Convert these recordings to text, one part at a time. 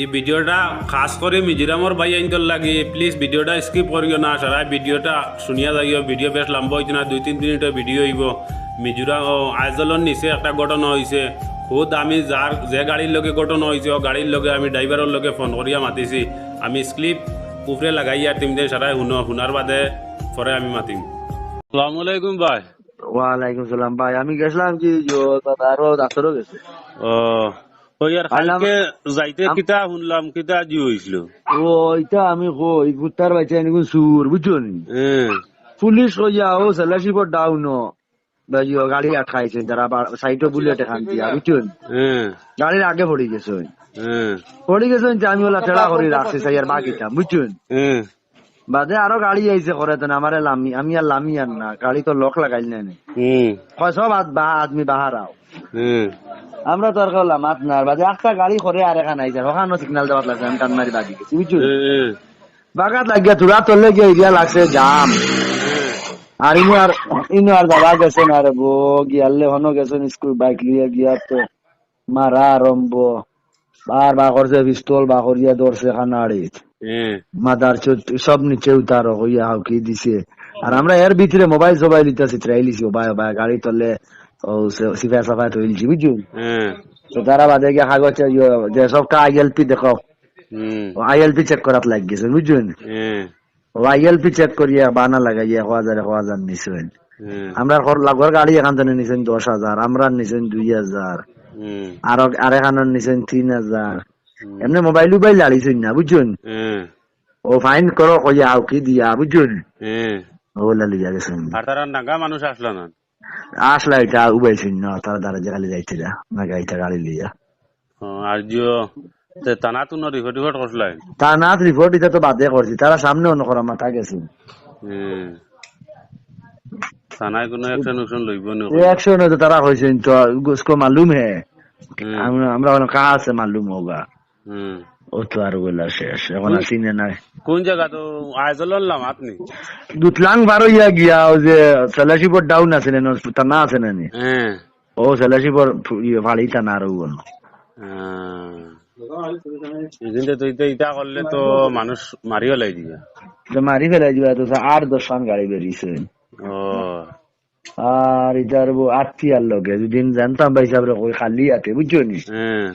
এই ভিডিওটা খাস করে মিজোরামর ভাই আইনতর লাগে। প্লিজ ভিডিওটা স্কিপ করিও না সারা ভিডিওটা শুনিয়া যাইও। ভিডিও বেশ লম্বা হয়েছে না দুই তিন মিনিটের ভিডিও হইব। মিজোরাম আইজলর নিচে একটা ঘটনা হয়েছে খুদ আমি যার যে গাড়ির লগে ঘটনা হয়েছে ও গাড়ির লগে আমি ড্রাইভারের লগে ফোন করিয়া মাতিছি। আমি স্লিপ উপরে লাগাইয়া টিমদের সারাই শুনো শুনার বাদে পরে আমি মাতিম। সালামু আলাইকুম ভাই। ওয়ালাইকুম সালাম ভাই আমি গেছিলাম কি আরও ডাক্তারও গেছে। ও ওই কালকে যাইতে কিতা শুনলাম কিতা জি হয়েছিল ও আমি কই কুত্তার বাচ্চা এনে সুর বুঝছ পুলিশ কইয়া ও সেলাশিপর ডাউন গাড়ি আটকাইছে যারা সাইটো বুলেট এখান দিয়া বুঝছ গাড়ির আগে পড়ে গেছে। পড়ে গেছে যে আমি ওলা টেড়া করে রাখছি বাকিটা বাদে আরও গাড়ি আইছে করে তো আমারে লামি আমি আর লামি আর না গাড়ি তো লক লাগাইল না কয় সব আদমি বাহার আও। হুম আমরা তো আর করলাম না বাদে একটা গাড়ি করে আর এখানে আইছে। ওখানে সিগন্যাল দেওয়ার লাগছে আমি টান মারি বাকি গেছি বুঝছ? বাগাত লাগিয়া তুরা তলে গিয়ে এরিয়া লাগছে জাম। আর ইনু আর ইনু আর গেছেন আর বো গিয়ালে হনো গেছেন স্কুল বাইক লিয়ে গিয়া তো মারা আরম্ভ বার বা করছে পিস্তল বা করিয়া ধরছে খানাড়ি মাদার সব নিচে উতার হইয়া হাও কি দিছে। আর আমরা এর ভিতরে মোবাইল সোবাইল ইতাছি ট্রাইলিছি ও ভাই ভাই গাড়ি তলে। হ্যাঁ। ইয়ে, যে সবটা আইএলপি দেখো। হুম। আইএলপি চেক করাত লাগ গেছে বুঝছ? হ্যাঁ। আইএলপি চেক করিয়া বানা লাগাইয়া এক হাজার এক হাজার নিছেন হ্যাঁ। আমরা ঘর- লাগর গাড়ি এখান থেকে নিছেন দশ হাজার আমরা নিছেন দুই হাজার। হুম। আর আর এখানে নিছেন তিন হাজার। এমনি মোবাইল উবাইল লাড়িছেন না বুঝছেন হ্যাঁ। ও ফাইন করো কইয়া আও কি দিয়া বুঝছেন হ্যাঁ। ও লালিয়া গেছেন আর তারা নাগা মানুষ আসলো না? asla ka ubay sinno tar dar jali jaitira na gaita gali liya আর জিও তে তানাত উন রিপোর্ট রিপোর্ট করছলাই তানাত রিপোর্ট দিতে তো বাদে করছি তারা সামনে অন্য করা মাথা গেছে। থানায় কোনো অ্যাকশন অ্যাকশন লইব না অ্যাকশন তো তারা হইছে তো উসকো মালুম হে। আমরা কাহা সে মালুম হোগা হুম। ও তো আর ওগুলা শেষ এখন আর চিনে নাই কোন জায়গা তো আইজল লাম আপনি দুতলাং বার হইয়া গিয়া ও যে সেলাশিপর ডাউন আছে না টানা আছে না নি? হ্যাঁ ও সেলাশিপর ফাড়ি টানা আর ওগুলো এদিনতে তো ইতা ইতা করলে তো মানুষ মারিও লাই দিবা তো মারি ফেলাই দিবা তো আট দশ খান গাড়ি বেরিয়েছে ও আর ইটার আত্মীয়ার লগে দুদিন জানতাম ভাই কই খালি আছে বুঝছ নি হ্যাঁ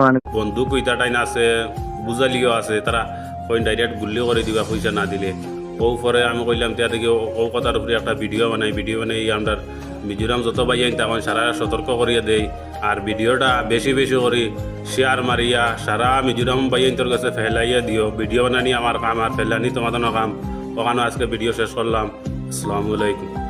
মানে বন্ধু কইতা টাইন আছে বুঝালিও আছে, তারা কইন ডাইরেক্ট গুল্লি করে দিবা, পয়সা না দিলে। ও পরে আমি কইলাম তিয়া দেখি ও- কথার উপরে একটা ভিডিও বানাই ভিডিও বানাই আমরা মিজোরাম যত ভাই আইন তখন সারা সতর্ক করিয়া দেই। আর ভিডিওটা বেশি বেশি করি শেয়ার মারিয়া, সারা মিজোরাম ভাই আইন তোর কাছে ফেলাইয়া দিও। ভিডিও বানানি আমার কাম, আর ফেলানি তোমাদের কাম। ওখানে আজকে ভিডিও শেষ করলাম। আসসালামু আলাইকুম।